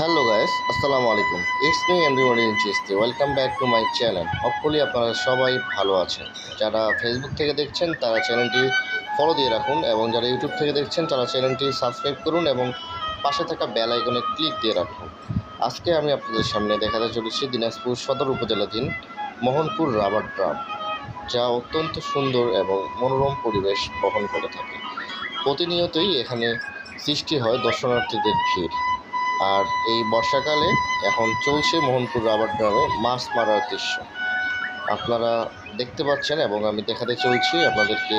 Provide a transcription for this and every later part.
Hello guys আসসালামু আলাইকুম it's me in Chishti welcome back to my channel hopefully আপনারা সবাই ভালো আছেন। যারা ফেসবুক থেকে দেখছেন, তারা চ্যানেলটি ফলো দিয়ে রাখুন এবং যারা ইউটিউব থেকে দেখছেন, তারা চ্যানেলটি সাবস্ক্রাইব করুন এবং পাশে থাকা বেল আইকনে ক্লিক দিয়ে রাখুন। আজকে আমি আপনাদের সামনে দেখাতে চলেছি দিনাজপুর সদর উপজেলাধীন মোহনপুর রাবার ড্রাম, যা অত্যন্ত সুন্দর এবং মনোরম পরিবেশ বহন করে থাকে। প্রতিনিয়তই এখানে সৃষ্টি হয় দর্শনার্থীদের ভিড়। আর এই বর্ষাকালে এখন চলছে মোহনপুর রাবার ড্রামে মাছ মারার দৃশ্য। আপনারা দেখতে পাচ্ছেন এবং আমি দেখাতে চলছি, আপনাদেরকে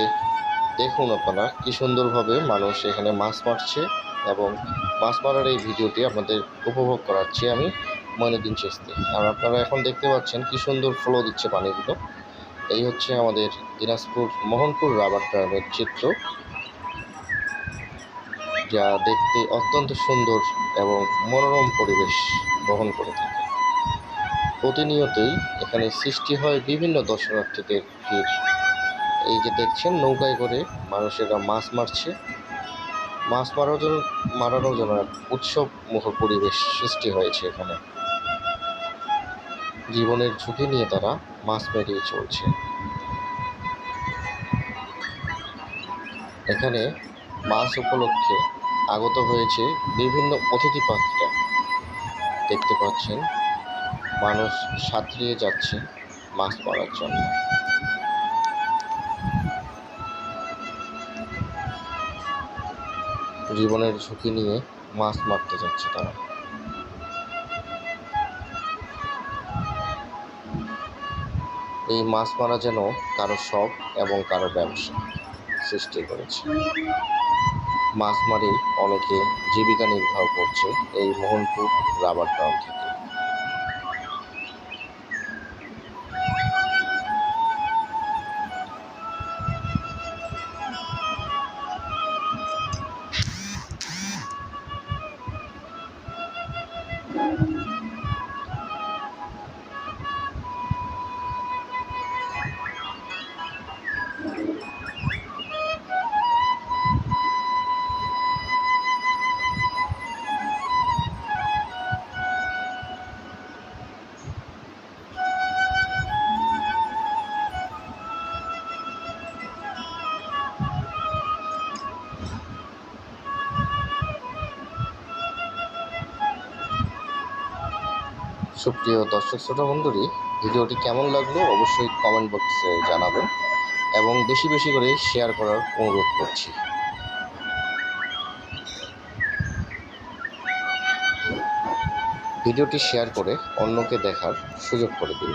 দেখুন আপনারা কী সুন্দরভাবে মানুষ এখানে মাছ মারছে এবং মাছ মারার এই ভিডিওটি আপনাদের উপভোগ করাচ্ছি আমি মইনুদ্দিন চিস্তি আর আপনারা এখন দেখতে পাচ্ছেন কী সুন্দর ফ্লো দিচ্ছে পানিগুলো। এই হচ্ছে আমাদের দিনাজপুর মোহনপুর রাবার ড্রামের চিত্র। যা দেখতে অত্যন্ত সুন্দর এবং মনোরম পরিবেশ বহন করে থাকে। প্রতিনিয়তই এখানে সৃষ্টি হয় বিভিন্ন দর্শনার্থীদের ভিড়। এই যে দেখছেন, নৌকায় করে মানুষেরা মাছ মারছে। মাছ মারার জন্য মারানোর জন্য উৎসব মুখর পরিবেশ সৃষ্টি হয়েছে এখানে। জীবনের ঝুঁকি নিয়ে তারা মাছ মেরিয়ে চলছে। এখানে মাছ উপলক্ষে আগত হয়েছে বিভিন্ন অতিথি পাখিরা দেখতে পাচ্ছেন, মানুষ সাঁতরিয়ে যাচ্ছে মাছ মারার জন্য। জীবনের ঝুঁকি নিয়ে মাছ মারতে যাচ্ছে তারা। এই মাছ মারা যেন কারও শখ এবং কারও ব্যবসা সৃষ্টি করেছে। মাছ মারি অনেকে জীবিকা নির্বাহ করছে এই মোহনপুর রাবার টাউন থেকে। সুপ্রিয় দর্শক শ্রোতা বন্ধুরি, ভিডিওটি কেমন লাগল অবশ্যই কমেন্ট বক্সে জানাবেন এবং বেশি বেশি করে শেয়ার করার অনুরোধ করছি। ভিডিওটি শেয়ার করে অন্যকে দেখার সুযোগ করে দিন।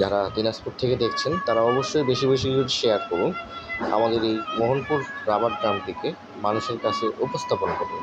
যারা দিনাজপুর থেকে দেখছেন, তারা অবশ্যই বেশি বেশি করে শেয়ার করুন। আমাদের এই মোহনপুর রাবার ড্রামটিকে মানুষের কাছে উপস্থাপন করুন।